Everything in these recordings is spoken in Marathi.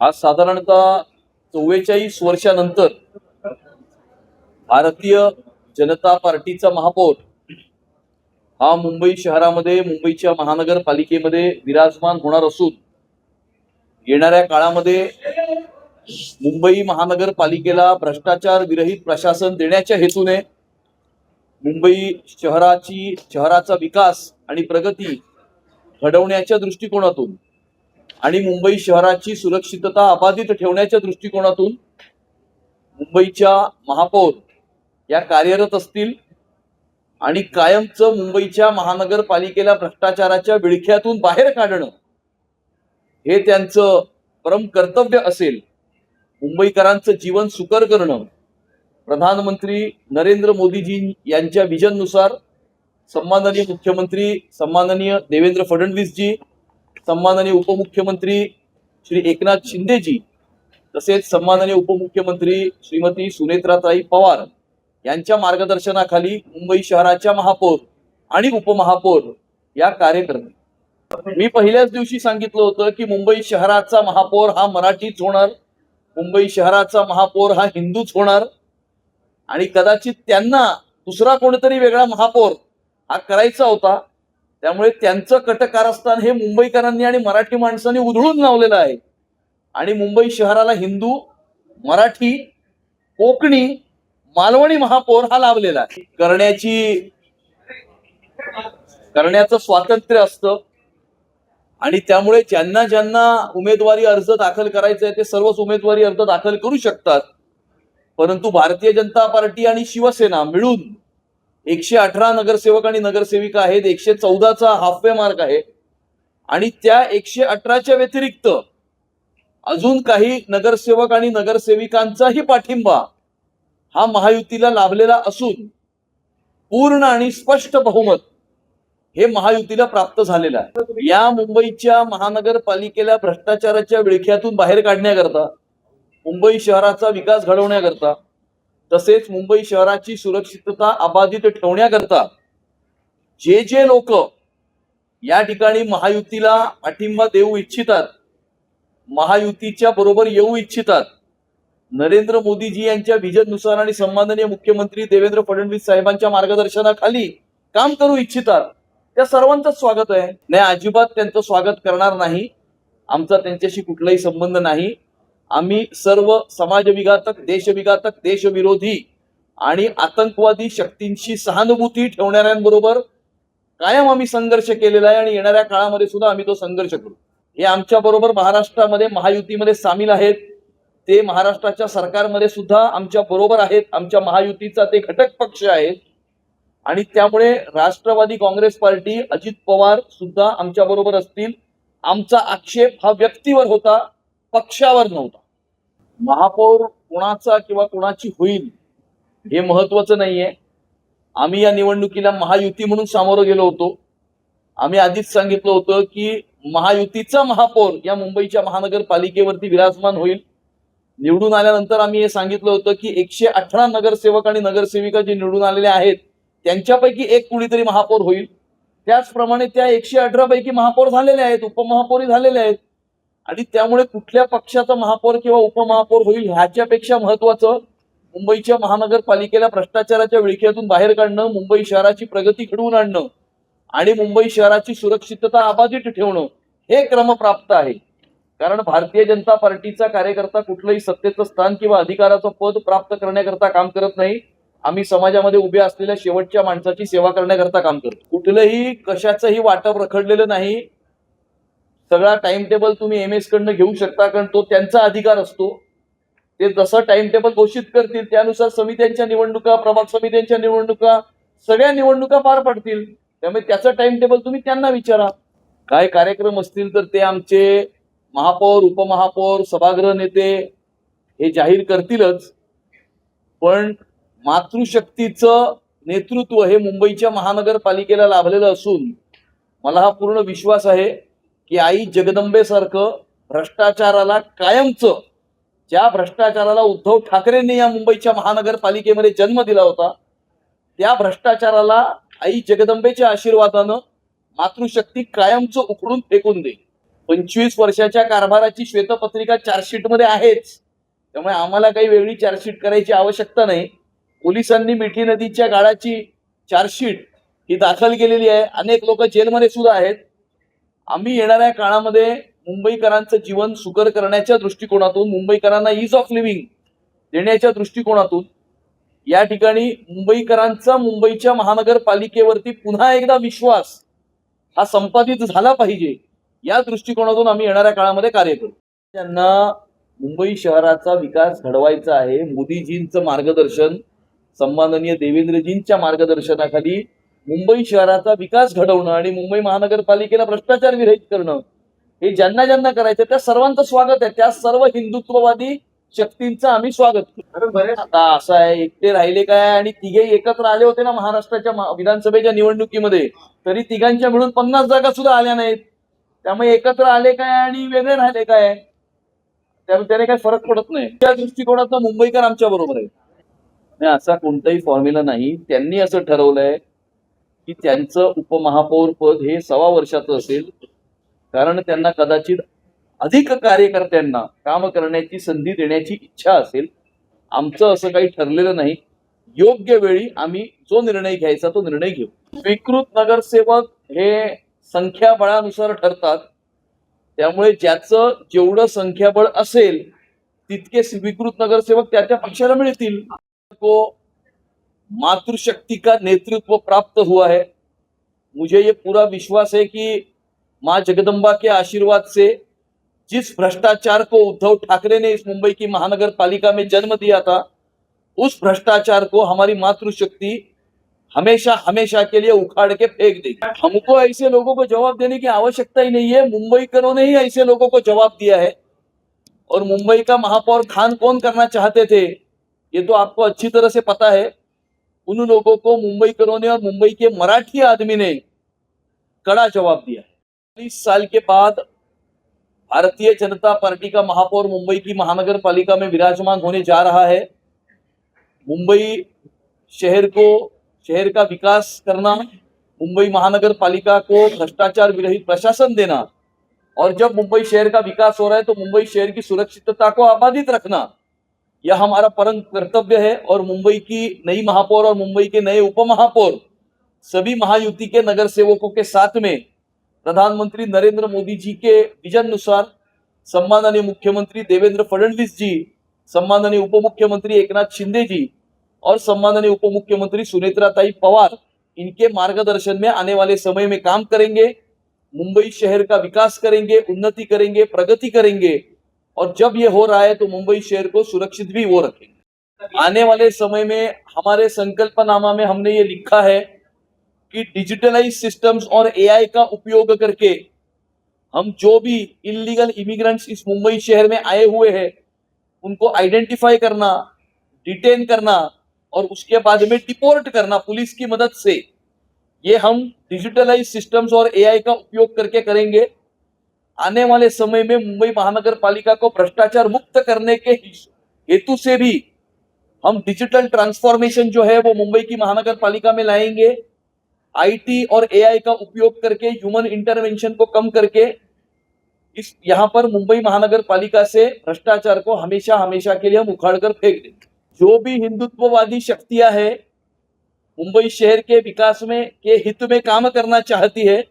आज साधारणतः चव्वेचाळीस वर्षानंतर भारतीय जनता पार्टीचा महापौर हा मुंबई शहरामध्ये मुंबईच्या महानगरपालिकेमध्ये विराजमान होणार असून येणाऱ्या काळामध्ये मुंबई महानगरपालिकेला भ्रष्टाचार विरहित प्रशासन देण्याच्या हेतूने मुंबई शहराची शहराचा विकास आणि प्रगती घडवण्याच्या दृष्टिकोनातून आणि मुंबई शहराची सुरक्षितता अबाधित ठेवण्याच्या दृष्टिकोनातून मुंबईच्या महापौर या कार्यरत असतील आणि कायमचं मुंबईच्या महानगरपालिकेला भ्रष्टाचाराच्या विळख्यातून बाहेर काढणं हे त्यांचं परम कर्तव्य असेल. मुंबईकरांचं जीवन सुकर करणं. प्रधानमंत्री नरेंद्र मोदीजी यांच्या विजननुसार सन्माननीय मुख्यमंत्री सन्माननीय देवेंद्र फडणवीसजी सन्माननीय उपमुख्यमंत्री श्री एकनाथ शिंदेजी तसेच सन्माननीय उपमुख्यमंत्री श्रीमती सुनेत्राताई पवार यांच्या मार्गदर्शनाखाली मुंबई शहराच्या महापौर आणि उपमहापौर या कार्यक्रम. मी पहिल्याच दिवशी सांगितलं होतं की मुंबई शहराचा महापौर हा मराठीच होणार मुंबई शहराचा महापौर हा हिंदूच होणार आणि कदाचित त्यांना दुसरा कोणतरी वेगळा महापौर हा करायचा होता. त्यामुळे त्यांचं कटकारस्थान हे मुंबईकरांनी आणि मराठी माणसांनी उधळून लावलेलं आहे. आणि मुंबई शहराला हिंदू मराठी कोकणी मालवणी महापौर हा लाभलेला आहे. करण्याची करण्याचं स्वातंत्र्य असतं. आणि त्यामुळे ज्यांना ज्यांना उमेदवारी अर्ज दाखल करायचा आहे ते सर्वच उमेदवारी अर्ज दाखल करू शकतात. परंतु भारतीय जनता पार्टी आणि शिवसेना मिळून एकशे अठरा नगरसेवक आणि नगरसेविका आहेत एकशे चौदाचा हाफवे मार्क आहे. आणि त्या एकशे अठराच्या व्यतिरिक्त अजून काही नगरसेवक आणि नगरसेविकांचाही पाठिंबा हा महायुतीला लाभलेला असून पूर्ण आणि स्पष्ट बहुमत हे महायुतीला प्राप्त झालेलं आहे. या मुंबईच्या महानगरपालिकेला भ्रष्टाचाराच्या विळख्यातून बाहेर काढण्याकरता मुंबई शहराचा विकास घडवण्याकरता तसेच मुंबई शहराची सुरक्षितता अबाधित ठेवण्याकरता जे जे लोक या ठिकाणी महायुतीला पाठिंबा देऊ इच्छितात महायुतीच्या बरोबर येऊ इच्छितात नरेंद्र मोदीजी यांच्या विजननुसार आणि सन्माननीय मुख्यमंत्री देवेंद्र फडणवीस साहेबांच्या मार्गदर्शनाखाली काम करू इच्छितात त्या सर्वांचं स्वागत आहे. नाही अजिबात त्यांचं स्वागत करणार नाही. आमचा त्यांच्याशी कुठलाही संबंध नाही. आम्ही सर्व समाजविघातक देशविघातक देशविरोधी आणि आतंकवादी शक्तींशी सहानुभूती ठेवणाऱ्यांबरोबर कायम आम्ही संघर्ष केलेला आहे आणि येणाऱ्या काळामध्ये सुद्धा आम्ही तो संघर्ष करू. हे आमच्या बरोबर महाराष्ट्रामध्ये महायुतीमध्ये सामील आहेत. ते महाराष्ट्राच्या सरकारमध्ये सुद्धा आमच्या बरोबर आहेत. आमच्या महायुतीचा ते घटक पक्ष आहेत. आणि त्यामुळे राष्ट्रवादी काँग्रेस पार्टी अजित पवार सुद्धा आमच्या बरोबर असतील. आमचा आक्षेप हा व्यक्तीवर होता. पक्षावर नव्हता. महापौर कुणाचा किंवा कोणाची होईल हे महत्वाचं नाहीये. आम्ही या निवडणुकीला महायुती म्हणून सामोरं गेलो होतो. आम्ही आधीच सांगितलं होतं की महायुतीचा महापौर या मुंबईच्या महानगरपालिकेवरती विराजमान होईल. निवडून आल्यानंतर आम्ही हे सांगितलं होतं की एकशे अठरा नगरसेवक आणि नगरसेविका जे निवडून आलेले आहेत त्यांच्यापैकी एक कुणीतरी महापौर होईल. त्याचप्रमाणे त्या एकशे अठरा पैकी महापौर झालेले आहेत उपमहापौरही झालेले आहेत. आणि त्यामुळे कुठल्या पक्षाचा महापौर किंवा उपमहापौर होईल ह्याच्यापेक्षा महत्वाचं मुंबईच्या महानगरपालिकेला भ्रष्टाचाराच्या विळख्यातून बाहेर काढणं मुंबई शहराची प्रगती घडवून आणणं आणि मुंबई शहराची सुरक्षितता अबाधित ठेवणं हे क्रमप्राप्त आहे. कारण भारतीय जनता पार्टीचा कार्यकर्ता कुठलंही सत्तेचं स्थान किंवा अधिकाराचं पद प्राप्त करण्याकरता काम करत नाही. आम्ही समाजामध्ये उभ्या असलेल्या शेवटच्या माणसाची सेवा करण्याकरता काम करतो. कुठलंही कशाचंही वाटप रखडलेलं नाही. सगळा टाइम टेबल तुम्ही एम एस कडनं घेऊ शकता कारण तो त्यांचा अधिकार असतो. ते जसं टाइम टेबल घोषित करतील त्यानुसार समित्यांच्या निवडणुका प्रभाग समित्यांच्या निवडणुका सगळ्या निवडणुका पार पडतील. त्यामुळे त्याचं टाइम टेबल तुम्ही त्यांना विचारा. काय कार्यक्रम असतील तर ते आमचे महापौर उपमहापौर सभागृह नेते हे जाहीर करतीलच. पण मातृशक्तीचं नेतृत्व हे मुंबईच्या महानगरपालिकेला लाभलेलं असून मला हा पूर्ण विश्वास आहे. की आई जगदंबेसारखं भ्रष्टाचाराला कायमचं ज्या भ्रष्टाचाराला उद्धव ठाकरेंनी या मुंबईच्या महानगरपालिकेमध्ये जन्म दिला होता त्या भ्रष्टाचाराला आई जगदंबेच्या आशीर्वादानं मातृशक्ती कायमचं उखडून फेकून देईल पंचवीस वर्षाच्या कारभाराची श्वेतपत्रिका चार्जशीटमध्ये आहेच. त्यामुळे आम्हाला काही वेगळी चार्जशीट करायची आवश्यकता नाही. पोलिसांनी मिठी नदीच्या गाळाची चार्जशीट ही दाखल केलेली आहे. अनेक लोक जेलमध्ये सुद्धा आहेत. आम्ही येणाऱ्या काळामध्ये मुंबईकरांचं जीवन सुकर करण्याच्या दृष्टिकोनातून मुंबईकरांना इज ऑफ लिव्हिंग देण्याच्या दृष्टिकोनातून या ठिकाणी मुंबईकरांचा मुंबईच्या महानगरपालिकेवरती पुन्हा एकदा विश्वास हा संपादित झाला पाहिजे या दृष्टिकोनातून आम्ही येणाऱ्या काळामध्ये कार्य करू. त्यांना मुंबई शहराचा विकास घडवायचा आहे. मोदीजींचं मार्गदर्शन सन्माननीय देवेंद्रजींच्या मार्गदर्शनाखाली मुंबई शहराचा विकास घडवणं आणि मुंबई महानगरपालिकेला भ्रष्टाचार विरहित करणं हे ज्यांना ज्यांना करायचं त्या सर्वांचं स्वागत आहे. त्या सर्व हिंदुत्ववादी शक्तींचं आम्ही स्वागत आता असं आहे एकटे राहिले काय? आणि तिघे एकत्र आले होते ना महाराष्ट्राच्या विधानसभेच्या निवडणुकीमध्ये तरी तिघांच्या मिळून पन्नास जागा सुद्धा आल्या नाहीत. त्यामुळे एकत्र आले काय आणि वेगळे राहिले काय? त्यामुळे त्याने काही फरक पडत नाही. त्या दृष्टिकोनातून मुंबईकर आमच्या बरोबर आहे असा कोणताही फॉर्म्युला नाही. त्यांनी असं ठरवलंय की त्यांचं उपमहापौर पद हे सव्वा वर्षाचं असेल. कारण त्यांना कदाचित अधिक कार्यकर्त्यांना काम करण्याची संधी देण्याची इच्छा असेल. आमचं असं काही ठरलेलं नाही. योग्य वेळी आम्ही जो निर्णय घ्यायचा तो निर्णय घेऊ. स्वीकृत नगरसेवक हे संख्याबळानुसार ठरतात. त्यामुळे ज्याचं जेवढं संख्याबळ असेल तितके स्वीकृत नगरसेवक त्याच्या पक्षाला मिळतील. मातृशक्ति का नेतृत्व प्राप्त हुआ है। मुझे ये पूरा विश्वास है कि माँ जगदम्बा के आशीर्वाद से जिस भ्रष्टाचार को उद्धव ठाकरे ने इस मुंबई की महानगर पालिका में जन्म दिया था, उस भ्रष्टाचार को हमारी मातृशक्ति हमेशा हमेशा के लिए उखाड़ के फेंक देगी। हमको ऐसे लोगों को जवाब देने की आवश्यकता ही नहीं है। मुंबईकरों ने ही ऐसे लोगों को जवाब दिया है। और मुंबई का महापौर खान कौन करना चाहते थे, ये तो आपको अच्छी तरह से पता है। उन लोगों को मुंबईकरों ने और मुंबई के मराठी आदमी ने कड़ा जवाब दिया इस साल के बाद भारतीय जनता पार्टी का महापौर मुंबई की महानगर पालिका में विराजमान होने जा रहा है। मुंबई शहर को, शहर का विकास करना, मुंबई महानगर पालिका को भ्रष्टाचार विरहित प्रशासन देना और जब मुंबई शहर का विकास हो रहा है तो मुंबई शहर की सुरक्षितता को आबादित रखना। यह हमारा परम कर्तव्य है और मुंबई की नई महापौर और मुंबई के नए उपमहापौर सभी महायुति के नगर सेवकों के साथ में प्रधानमंत्री नरेंद्र मोदी जी के विजन अनुसार सम्माननीय मुख्यमंत्री देवेंद्र फडणवीस जी, सम्माननीय उप मुख्यमंत्री एकनाथ शिंदे जी और सम्माननीय उप मुख्यमंत्री सुनेत्राताई पवार इनके मार्गदर्शन में आने वाले समय में काम करेंगे। मुंबई शहर का विकास करेंगे, उन्नति करेंगे, प्रगति करेंगे। और जब ये हो रहा है तो मुंबई शहर को सुरक्षित भी वो रखेंगे। आने वाले समय में हमारे संकल्पनामा में हमने ये लिखा है कि डिजिटलाइज सिस्टम्स और एआई का उपयोग करके हम जो भी इलीगल इमिग्रेंट्स इस मुंबई शहर में आए हुए हैं, उनको आइडेंटिफाई करना, डिटेन करना और उसके बाद में डिपोर्ट करना पुलिस की मदद से, ये हम डिजिटलाइज सिस्टम्स और एआई का उपयोग करके करेंगे। आने वाले समय में मुंबई महानगर पालिका को भ्रष्टाचार मुक्त करने के हेतु से भी हम डिजिटल ट्रांसफॉर्मेशन जो है वो मुंबई की महानगर पालिका में लाएँगे। आईटी और एआई का उपयोग करके ह्यूमन इंटरवेंशन को कम करके, इस यहाँ पर मुंबई महानगर पालिका से भ्रष्टाचार को हमेशा हमेशा के लिए हम उखाड़ कर फेंक देंगे। जो भी हिंदुत्ववादी शक्तियाँ हैं, मुंबई शहर के विकास में, के हित में काम करना चाहती है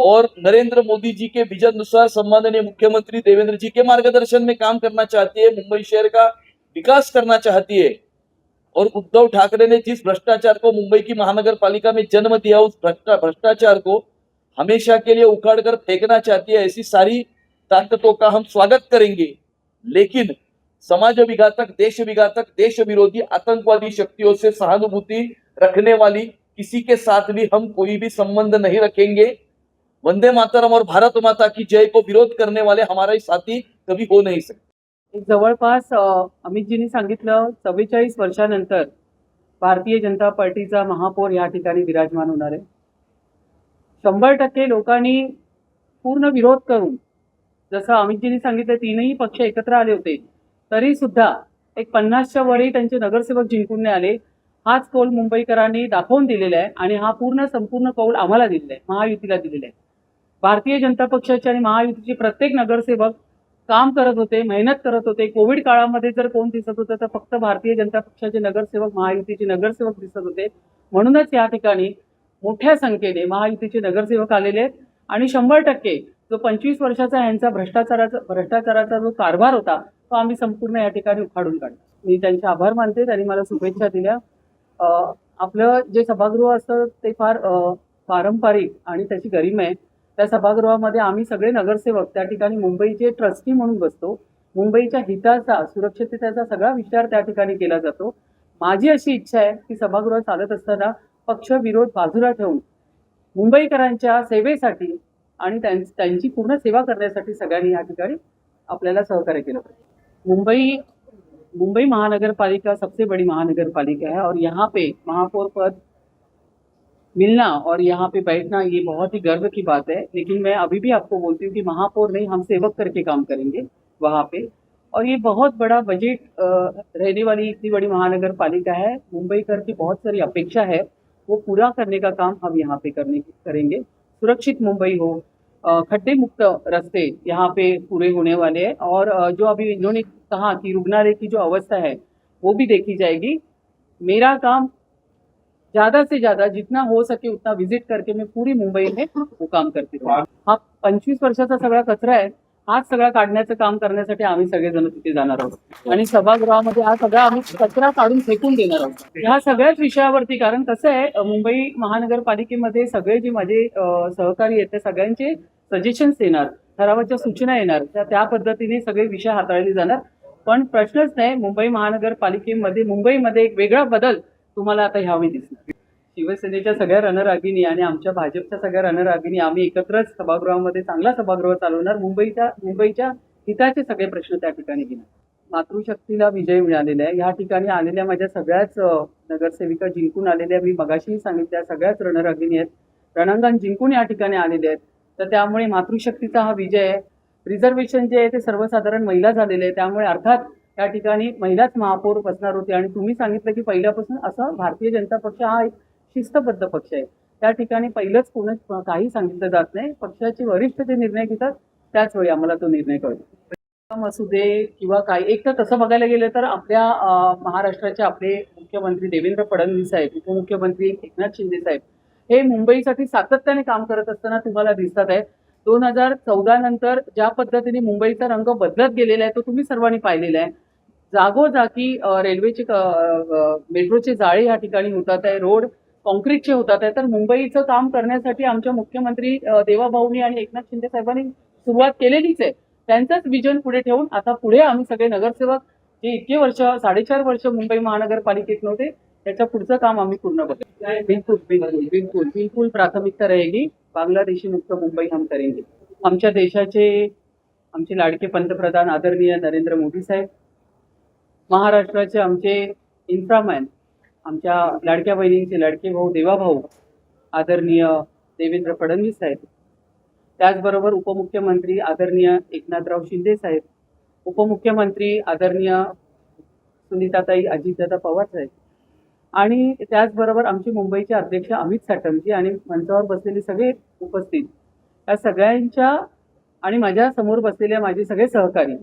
और नरेंद्र मोदी जी के विजन अनुसार सम्माननीय मुख्यमंत्री देवेंद्र जी के मार्गदर्शन में काम करना चाहती है, मुंबई शहर का विकास करना चाहती है। और उद्धव ठाकरे ने जिस भ्रष्टाचार को मुंबई की महानगर पालिका में जन्म दिया, उस भ्रष्टाचार को हमेशा के लिए उखाड़ कर फेंकना चाहती है, ऐसी सारी ताकतों का हम स्वागत करेंगे। लेकिन समाज विघातक, देश विघातक, देश विरोधी, आतंकवादी शक्तियों से सहानुभूति रखने वाली किसी के साथ भी हम कोई भी संबंध नहीं रखेंगे। वंदे मातरम और भारत माता की जय को विरोध करने वाले हमारे साथी कभी हो नहीं सकते। एक जवळपास अमितजींनी सांगितलं चव्वेचाळीस वर्षानंतर भारतीय जनता पार्टीचा महापौर या ठिकाणी विराजमान होणार आहे. शंभर टक्के लोकांनी पूर्ण विरोध करून जसं अमितजींनी सांगितलं तीनही पक्ष एकत्र आले होते तरी सुद्धा एक पन्नासच्या वरही त्यांचे नगरसेवक जिंकून नाही आले. हाच कौल मुंबईकरांनी दाखवून दिलेला आहे आणि हा पूर्ण संपूर्ण कौल आम्हाला दिलेला आहे महायुतीला दिलेला आहे. भारतीय जनता पक्षाचे आणि महायुतीचे प्रत्येक नगरसेवक काम करत होते मेहनत करत होते. कोविड काळामध्ये जर कोण दिसत होतं तर फक्त भारतीय जनता पक्षाचे नगरसेवक महायुतीचे नगरसेवक दिसत होते. म्हणूनच या ठिकाणी मोठ्या संख्येने महायुतीचे नगरसेवक आलेले आहेत. आणि शंभर टक्के जो पंचवीस वर्षाचा यांचा भ्रष्टाचाराचा भ्रष्टाचाराचा जो कारभार होता तो आम्ही संपूर्ण या ठिकाणी उखाडून काढतो. मी त्यांचे आभार मानते. त्यांनी मला शुभेच्छा दिल्या. आपलं जे सभागृह असतं ते फार पारंपरिक आणि त्याची गरिमा आहे. त्या सभागृहामध्ये आम्ही सगळे नगरसेवक त्या ठिकाणी मुंबईचे ट्रस्टी म्हणून बसतो. मुंबईच्या हिताचा सुरक्षिततेचा सगळा विचार त्या ठिकाणी केला जातो. माझी अशी इच्छा आहे की सभागृह चालत असताना पक्ष विरोध बाजूला ठेवून मुंबईकरांच्या सेवेसाठी आणि त्यां- त्यांची पूर्ण सेवा करण्यासाठी सगळ्यांनी या ठिकाणी आपल्याला सहकार्य केलं पाहिजे. मुंबई मुंबई महानगरपालिका सबसे बड़ी महानगरपालिका आहे है और यहाँ पे महापौर पद मिलना और यहाँ पे बैठना ये बहुत ही गर्व की बात है। लेकिन मैं अभी भी आपको बोलती हूँ कि महापौर नहीं, हम सेवक करके काम करेंगे वहाँ पे। और ये बहुत बड़ा बजट रहने वाली इतनी बड़ी महानगर पालिका है। मुंबई कर की बहुत सारी अपेक्षा है। वो पूरा करने का काम हम यहाँ पे करने, करेंगे। सुरक्षित मुंबई हो खड्डे मुक्त रास्ते यहाँ पे पूरे होने वाले हैं। और जो अभी इन्होंने कहा कि रुग्णालय की जो अवस्था है, वो भी देखी जाएगी। मेरा काम ज्यादा से ज्यादा जितना हो सके उतना विजिट करके मैं पूरी मुंबई में वो काम करते हा पंचवीस वर्षाचा सगळा कचरा आहे. हाच सगळा काढण्याचं काम करण्यासाठी आम्ही सगळेजण तिथे जाणार आहोत. आणि सभागृहामध्ये हा सगळा आम्ही कचरा काढून फेकून देणार आहोत. ह्या सगळ्याच विषयावरती कारण कसं आहे मुंबई महानगरपालिकेमध्ये सगळे जे माझे सहकारी आहेत त्या सगळ्यांचे सजेशन्स येणार ठरावाच्या सूचना येणार त्या त्या पद्धतीने सगळे विषय हाताळले जाणार. पण प्रश्नच नाही मुंबई महानगरपालिकेमध्ये मुंबईमध्ये एक वेगळा बदल तुम्हाला आता ह्यावेळी दिसणार. शिवसेनेच्या सगळ्या रणरागिणी आणि आमच्या भाजपच्या सगळ्या रणरागिणी आम्ही एकत्रच सभागृहामध्ये चांगला सभागृह चालवणार मुंबईच्या मुंबईच्या हिताचे सगळे प्रश्न त्या ठिकाणी घेणार. मातृशक्तीला विजय मिळालेला आहे. या ठिकाणी आलेल्या माझ्या सगळ्याच नगरसेविका जिंकून आलेल्या मी मगाशीही सांगितल्या सगळ्याच रणरागिणी आहेत. रणांगण जिंकून या ठिकाणी आलेले आहेत. तर त्यामुळे मातृशक्तीचा हा विजय आहे. रिझर्वेशन जे आहे ते सर्वसाधारण महिला झालेले आहे त्यामुळे अर्थात त्या ठिकाणी महिलाच महापौर बसणार होते. आणि तुम्ही सांगितलं की पहिल्यापासून असं भारतीय जनता पक्ष हा एक शिस्तबद्ध पक्ष आहे. त्या ठिकाणी पहिलंच कोणच काही सांगितलं जात नाही. पक्षाचे वरिष्ठ जे निर्णय घेतात त्याच वेळी आम्हाला तो निर्णय कळतो. काम असू दे किंवा काही एक तर तसं बघायला गेलं तर आपल्या महाराष्ट्राचे आपले मुख्यमंत्री देवेंद्र फडणवीस साहेब उपमुख्यमंत्री एकनाथ शिंदे साहेब हे मुंबईसाठी सातत्याने काम करत असताना तुम्हाला दिसतात आहे. दोन हजार चौदा नंतर ज्या पद्धतीने मुंबईचा रंग बदलत गेलेला आहे तो तुम्ही सर्वांनी पाहिलेला आहे. जागोजागी रेल्वेचे मेट्रोचे जाळे या ठिकाणी होतात आहे. रोड कॉन्क्रीटचे होतात आहे. तर मुंबईचं काम करण्यासाठी आमच्या मुख्यमंत्री देवाभाऊनी आणि एकनाथ शिंदे साहेबांनी सुरुवात केलेलीच आहे. त्यांचंच विजन पुढे ठेवून आता पुढे आम्ही सगळे नगरसेवक जे इतके वर्ष साडेचार वर्ष मुंबई महानगरपालिकेत नव्हते त्याच्या पुढचं काम आम्ही पूर्ण बघू बिलकुल बिलकुल बिलकुल बिलकुल प्राथमिकता रहेगी. बांगलादेशी मुक्त मुंबई हम करेंगे. आमच्या देशाचे आमचे लाडके पंतप्रधान आदरणीय नरेंद्र मोदी साहेब महाराष्ट्राचे आमचे इन्फ्रामॅन आमच्या लाडक्या बहिणींचे लाडके भाऊ देवाभाऊ आदरणीय देवेंद्र फडणवीस साहेब. त्याचबरोबर उपमुख्यमंत्री आदरणीय एकनाथराव शिंदे साहेब उपमुख्यमंत्री आदरणीय सुनीताताई अजितदादा पवार साहेब. आणि त्याचबरोबर आमचे मुंबईचे अध्यक्ष अमित साटमजी आणि मंचावर बसलेले सगळे उपस्थित. या सगळ्यांच्या आणि माझ्यासमोर बसलेल्या माझे सगळे सहकारी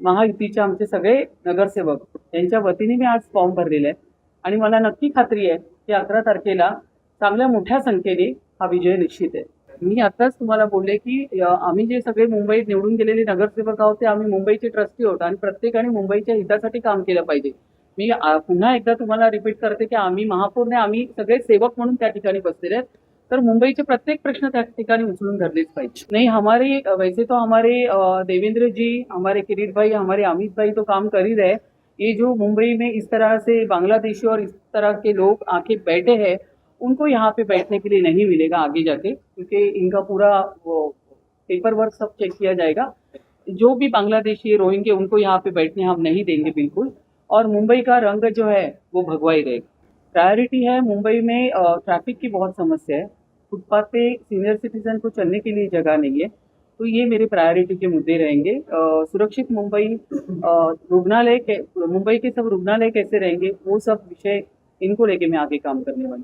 महायुतीचे आमचे सगळे नगरसेवक यांच्या वतीने मी आज फॉर्म भरलेला आहे. आणि मला नक्की खात्री आहे की अकरा तारखेला चांगल्या मोठ्या संख्येने हा विजय निश्चित आहे. मी आताच तुम्हाला बोलले की आम्ही जे सगळे मुंबईत निवडून गेलेले नगरसेवक आहोत ते आम्ही मुंबईचे ट्रस्टी आहोत आणि प्रत्येकाने मुंबईच्या हितासाठी काम केलं पाहिजे. मी पुन्हा एकदा तुम्हाला रिपीट करते की आम्ही महापौरने आम्ही सगळे सेवक म्हणून त्या ठिकाणी बसलेले आहेत. तर मुंबईचे प्रत्येक प्रश्न त्या ठिकाणी उचलून धरलेच पाहिजे. नहीं, हमारे, वैसे तो हमारे देवेंद्र जी हमारे किरीट भाई हमारे अमित भाई तो काम कर ही रहे ये जो मुंबई में इस तरह से बांग्लादेशी और इस तरह के लोग आके बैठे हैं, उनको यहाँ पे बैठने के लिए नहीं मिलेगा आगे जाके, क्योंकि इनका पूरा, वो पेपर वर्क सब चेक किया जाएगा. जो भी बांग्लादेशी रोहिंगे उनको यहाँ पे बैठने हम नहीं देंगे बिल्कुल. और मुंबई का रंग जो है, वो भगवा ही रहेगा. प्रायोरिटी है मुंबई में ट्रैफ़िक की बहुत समस्या है. फुटपाथ पे सीनियर सिटीजन को चलने के लिए जगह नहीं है तो ये मेरे प्रायोरिटी के मुद्दे रहेंगे। सुरक्षित मुंबई रुग्णालय के, मुंबई के सब रुग्णालय कैसे रहेंगे, वो सब विषय इनको लेके मैं आगे काम करने वाली